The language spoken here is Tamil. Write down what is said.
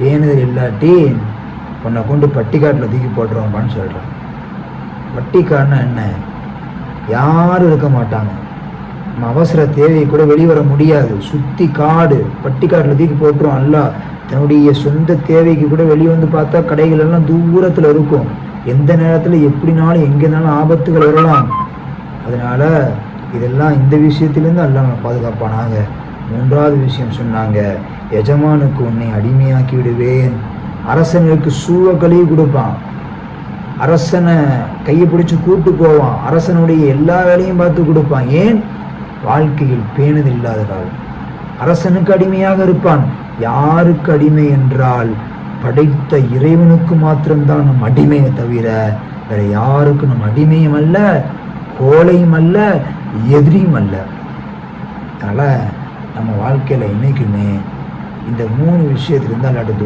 வேணுதல் இல்லாட்டி உன்னை கொண்டு பட்டிக்காட்டில் தூக்கி போட்டுருவான்பான்னு சொல்கிறான் பட்டிக்காடுனா என்ன? யாரும் இருக்க மாட்டாங்க. நம்ம அவசர தேவை கூட வெளிவர முடியாது. சுற்றி காடு பட்டிக்காட்டில் தூக்கி போட்டுரும். அல்ல தன்னுடைய சொந்த தேவைக்கு கூட வெளியே வந்து பார்த்தா கடைகள் எல்லாம் தூரத்தில் இருக்கும். எந்த நேரத்தில் எப்படினாலும் எங்கேனாலும் ஆபத்துகள் வரலாம். அதனால இதெல்லாம் இந்த விஷயத்துலேருந்து அல்ல நம்ம பாதுகாப்பானாங்க மூன்றாவது விஷயம் சொன்னாங்க எஜமானுக்கு உன்னை அடிமையாக்கி விடுவேன் அரசனுக்கு சூழ கழுவி கொடுப்பான். அரசனை கையை பிடிச்சி கூட்டு போவான். அரசனுடைய எல்லா வேலையும் பார்த்து கொடுப்பான். ஏன்? வாழ்க்கையில் பேணுதல் இல்லாததால். அரசனுக்கு அடிமையாக இருப்பான். யாருக்கு அடிமை என்றால் படைத்த இறைவனுக்கு மாத்திரம்தான் நம் அடிமையை தவிர வேற யாருக்கும் நம் அடிமையும் அல்ல கோலையும் அல்ல எதிரியும் அல்ல. அதனால நம்ம வாழ்க்கையில என்னைக்குமே இந்த மூணு விஷயத்துலேருந்து அல்லாட்டு